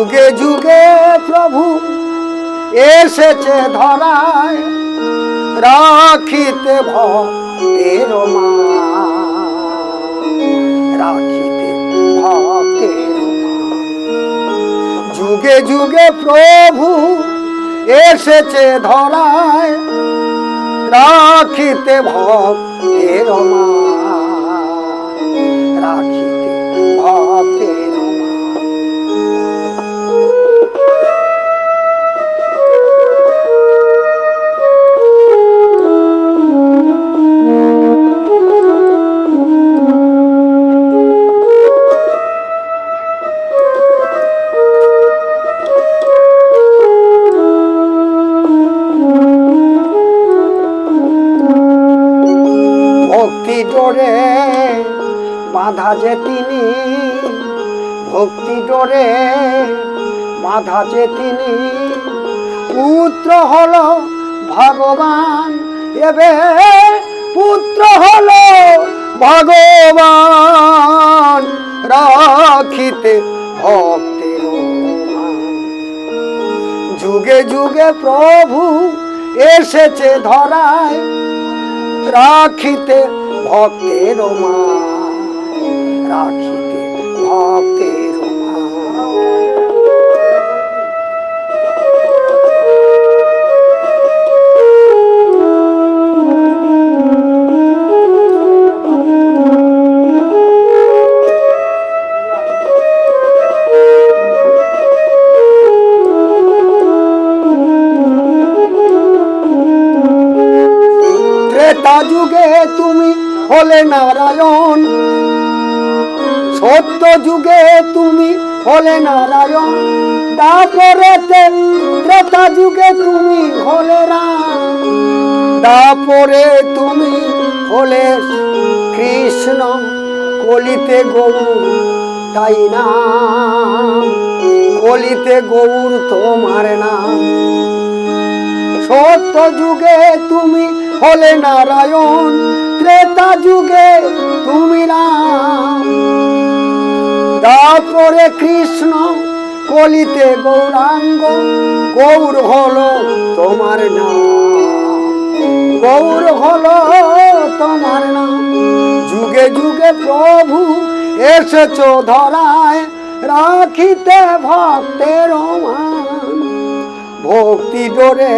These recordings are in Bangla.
যুগে যুগে প্রভু এসেছে ধরায়, রাখিতে ভক্তের রাখিতে ভক্তের যুগে যুগে প্রভু এসেছে ধরায়, রাখিতে ভক্তের মা ডোরে বাঁধা যে তিনি, ভক্তি ডোরে, বাঁধা যে তিনি পুত্র হল ভগবান এবে পুত্র হল ভগবান রাখিতে ভক্তের মান। যুগে যুগে প্রভু এসেছে ধরায়, রাখিতে ভক্তের মা রাখিতে হলে নারায়ণ। সত্য যুগে তুমি হলে নারায়ণ। তারপরেতে ত্রেতা যুগে তুমি হলে রাম। তারপরে তুমি হলে কৃষ্ণ, কলিতে গৌর, তাই না কলিতে গৌর তোমার নাম। সত্য যুগে তুমি হলে নারায়ণ, ত্রেতা যুগে তুমি রাম। তারপরে কৃষ্ণ কলিতে গৌরাঙ্গ, গৌর হলো তোমার নাম। গৌর হলো তোমার নাম। যুগে যুগে প্রভু এসেছ ধরায়, রাখিতে ভক্তের মান ভক্তি ডোরে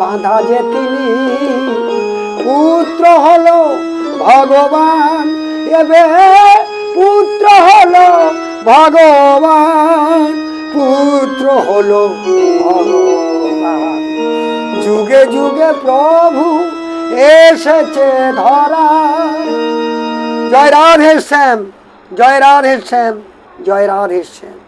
বাঁধা যে তিনি। পুত্র হলো ভগবান, এবে পুত্র হলো ভগবান, পুত্র হলো যুগে যুগে প্রভু এসেছে ধরা জয় রাধে শ্যাম, জয় রাধে শ্যাম, জয় রাধে শ্যাম।